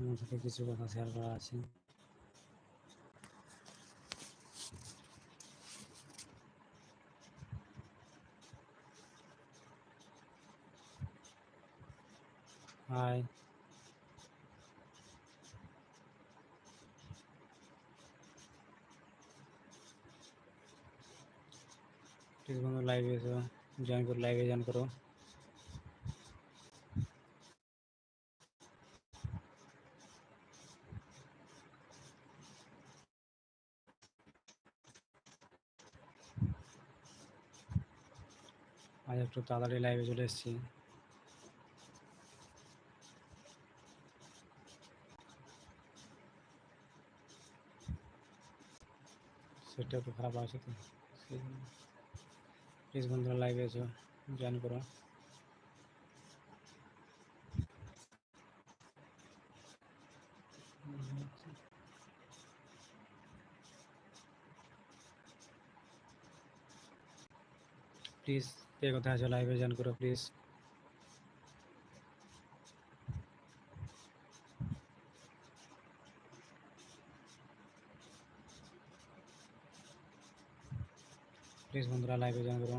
তোমার সাথে কিছু কথা শেয়ার করা আছে হাই প্লিজ বন্ধু লাইভে এসো জয়েন করো লাইভে জয়েন একটু তাড়াতাড়ি লাইভে চলে এসেছি। সেটা একটু খারাপ আছে তো। প্লিজ বন্ধুরা লাইভে এসো জয়েন করো। প্লিজ কে কোথায় আছো লাইভে জয়েন করো প্লিজ প্লিজ বন্ধুরা লাইভে জয়েন করো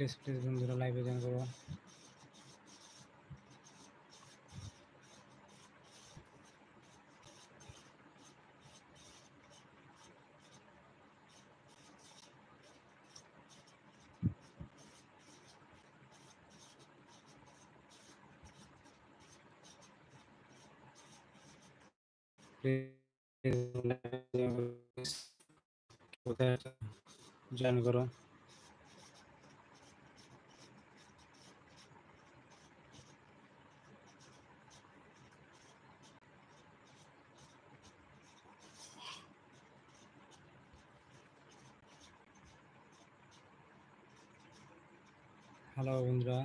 প্লিজ প্লিজ বন্ধুরা লাইভে জয়েন করো। জয়েন করো। হ্যালো বন্ধুরা।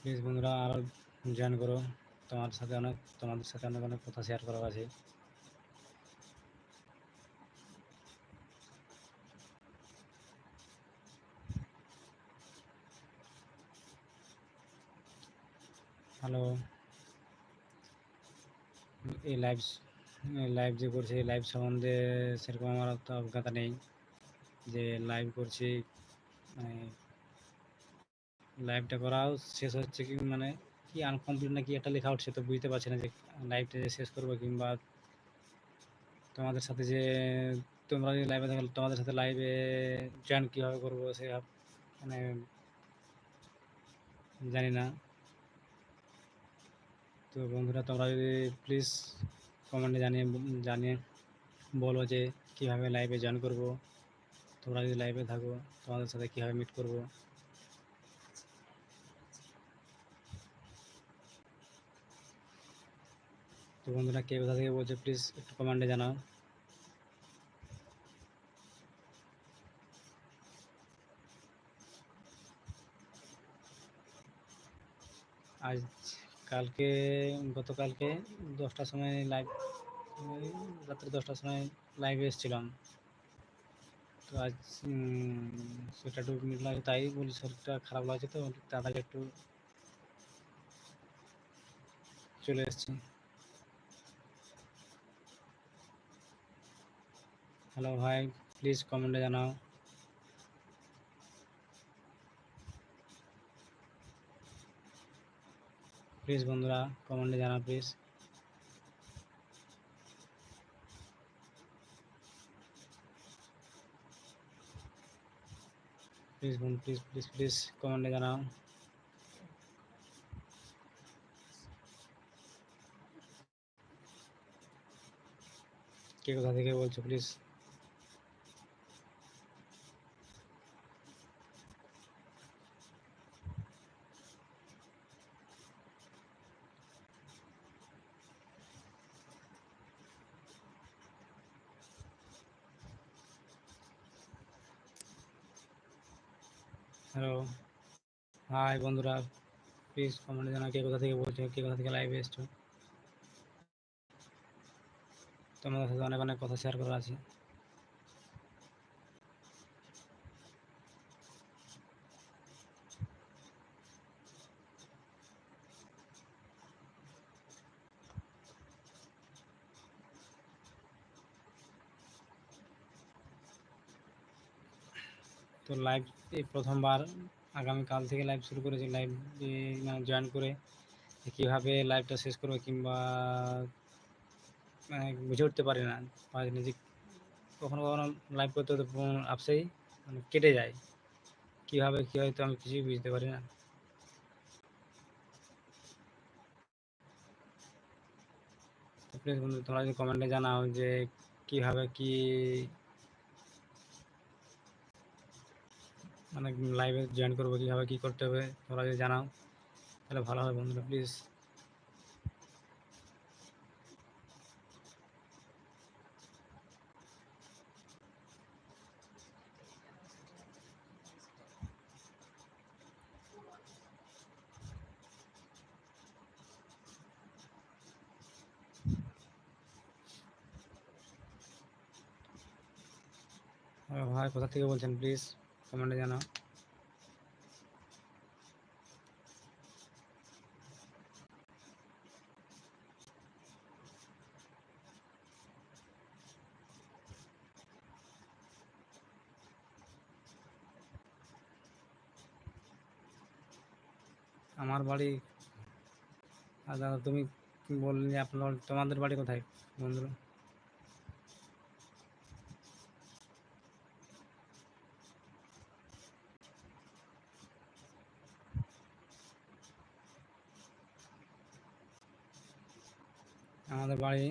প্লিজ বন্ধুরা আরও জয়েন করো। তোমার সাথে অনেক, তোমাদের সাথে অনেক অনেক কথা শেয়ার করার আছে। হ্যালো এই লাইভ লাইভ যে করছি লাইভ সম্বন্ধে সেরকম আমার তো অভিজ্ঞতা নেই। যে লাইভ করছি মানে লাইভটা করাও শেষ হচ্ছে কি মানে কি আনকমপ্লিট না কি একটা লেখা উঠছে তো বুঝতে পারছি না যে লাইভটা যে শেষ করব কিংবা তোমাদের সাথে যে তোমরা যদি লাইভে থাকলে তোমাদের সাথে লাইভে জয়েন কীভাবে করব সে মানে জানি না। তো বন্ধুরা, তোমরা যদি প্লিজ কমেন্টে জানিয়ে জানিয়ে বলো যে কীভাবে লাইভে জয়েন করব, তোমরা যদি লাইভে থাকো, তোমাদের সাথে কীভাবে মিট করব। তো বন্ধুরা, কে কোথা থেকে বলছো প্লিজ একটু কমেন্টে জানাও। আজ কালকে, গতকালকে দশটার সময় লাইভ রাত্রি দশটার সময় লাইভে এসেছিলাম। তো আজ সেটা একটু লাগে তাই বলি শরীরটা খারাপ লাগছে তো, তাড়াতাড়ি একটু চলে এসেছি। হ্যালো ভাই প্লিজ কমেন্টে জানাও। প্লিজ বন্ধুরা কমেন্টে জানাও প্লিজ প্লিজ বন্ধু প্লিজ প্লিজ প্লিজ কমেন্টে জানাও। কে কোথা থেকে বলছো প্লিজ হ্যালো হাই বন্ধুরা। প্লিজ কমেন্টে জানাও কে কোথা থেকে বলছো, কে কোথা থেকে লাইভে এসছো। তোমাদের সাথে অনেক অনেক কথা শেয়ার করা আছে। তো লাইভ এই প্রথমবার আগামীকাল থেকে লাইভ শুরু করেছি। লাইভ জয়েন করে কীভাবে লাইভটা শেষ করব কিংবা মানে বুঝে উঠতে পারি না। নিজে কখনো কখনো লাইভ করতে হতে আপসেই মানে কেটে যায়। কীভাবে, কী হয়তো আমি কিছুই বুঝতে পারি না। প্লিজ বন্ধু, তোমরা যদি কমেন্টে জানাও যে কীভাবে, কী মানে লাইভে জয়েন করব, কীভাবে কী করতে হবে, তোমরা যদি জানাও, তাহলে ভালো হবে বন্ধুরা প্লিজ ভাই, কোথা থেকে বলছেন প্লিজ কমেন্টে জানাও। আমার বাড়ি দাদা তুমি বললে আপনার তোমাদের বাড়ি কোথায় বন্ধুরা? আমাদের বাড়ি।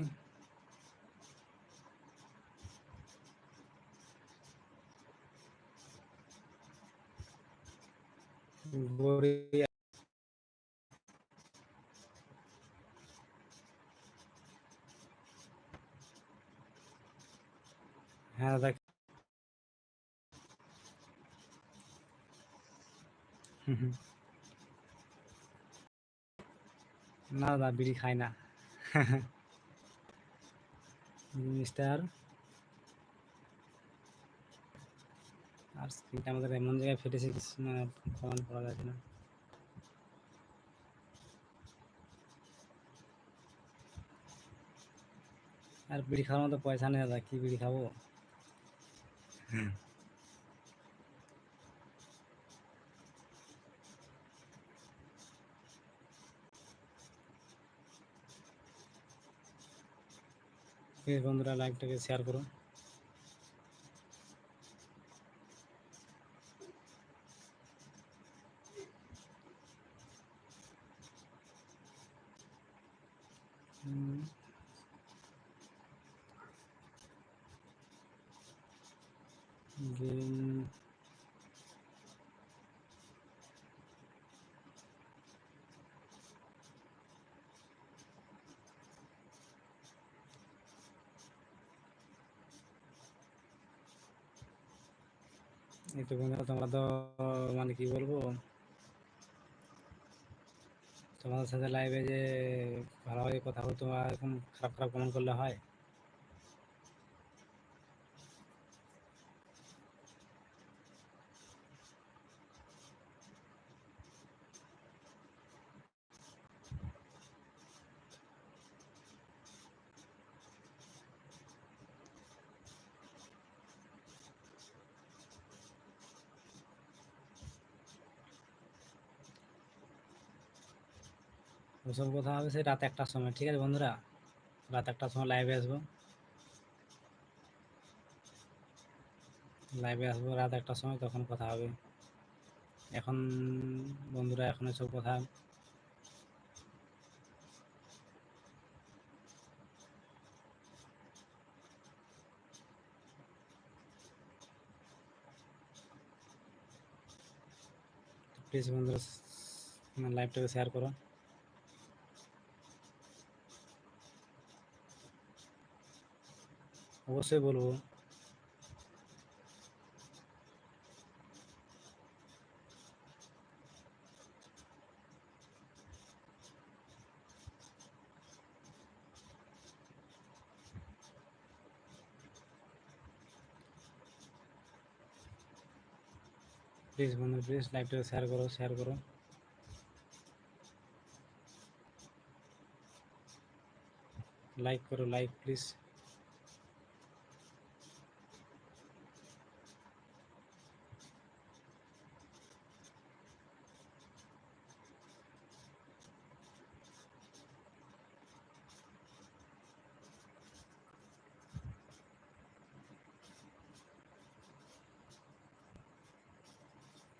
হ্যাঁ দেখ। না দাদা বিড়ি খাই না। মিস্টার। আর স্ক্রিনটা আমাদের এমন জায়গায় ফেটেছে কমান করা যাচ্ছে না আর বিড়ি খাওয়ার মতো পয়সা নেই দাদা, কি বিড়ি খাব? প্লিজ বন্ধুরা লাইকটাকে শেয়ার করো। তো বন্ধুরা তোমরা তো মানে কি বলব? তোমাদের সাথে লাইভে যে ভালোভাবে কথা বলতো এরকম খারাপ খারাপ কমেন্ট করলে হয়? ওসব কথা হবে, সেই রাত একটার সময়, ঠিক আছে বন্ধুরা? রাত একটার সময় লাইভে আসব। লাইভে আসব রাত একটার সময়, তখন কথা হবে। এখন বন্ধুরা, এখন এসব কথা। প্লিজ বন্ধুরা লাইভটাকে শেয়ার করো। অবশ্যই বলবো প্লিজ বন্ধু প্লিজ লাইভটা শেয়ার করো শেয়ার করো লাইক করো লাইক প্লিজ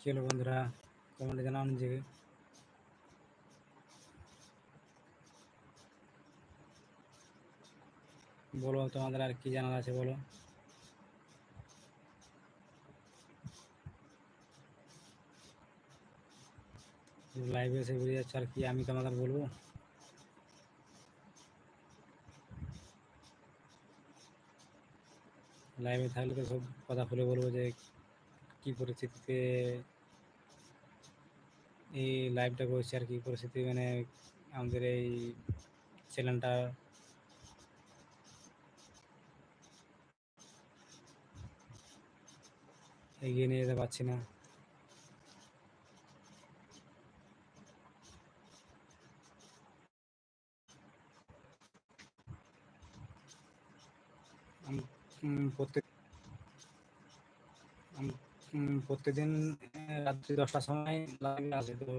কি বন্ধুরা? কমেন্টে জানাও নিজেকে। বলো, তোমাদের আর কি জানার আছে বলো? লাইভে এসে বেরিয়ে যাচ্ছে আর কি আমি তোমাদের বলব? লাইভে থাকলে তো সব কথা খুলে বলব যে কি পরিস্থিতিতে এই লাইভটা করছি আর কি, পরিস্থিতি মানে আমাদের এই চ্যানেলটা এগিয়ে নিয়ে যেতে পারছি না। প্রত্যেক প্রত্যেকদিন রাত্রি দশটার সময় লাইভে আসে। তো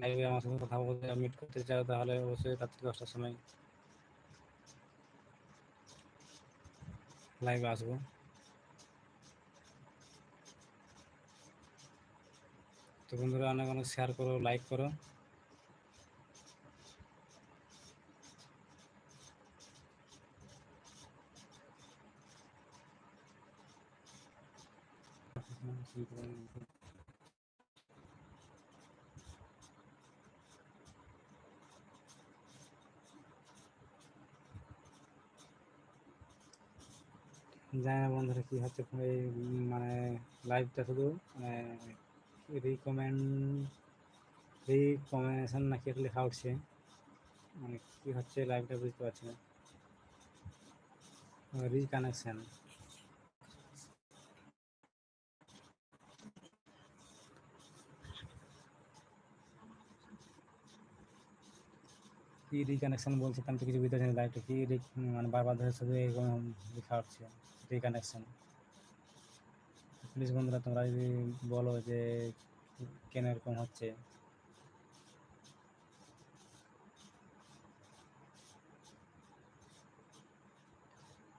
লাইভে আমার সাথে কথা বলতে মিট করতে চাও তাহলে অবশ্যই রাত্রি দশটার সময় লাইভে আসব। তো বন্ধুরা, অনেক অনেক শেয়ার করো লাইক করো। জানি না বন্ধুরা কি হচ্ছে এই মানে লাইভটা শুধু মানে রিকমেন্ড রিকমেন্ডেশন নাকি একটা লেখা উঠছে। মানে কি হচ্ছে লাইভটা বুঝতে পারছি না। রিকানেকশন কি রিকানেকশন বলছে আমি তো কিছু বুঝতে পারছি না লাইভটা কি মানে বারবার ধরে শুধু এরকম লেখা হচ্ছে রিকানেকশন প্লিজ বন্ধুরা, তোমরা যদি বলো যে কেন এরকম হচ্ছে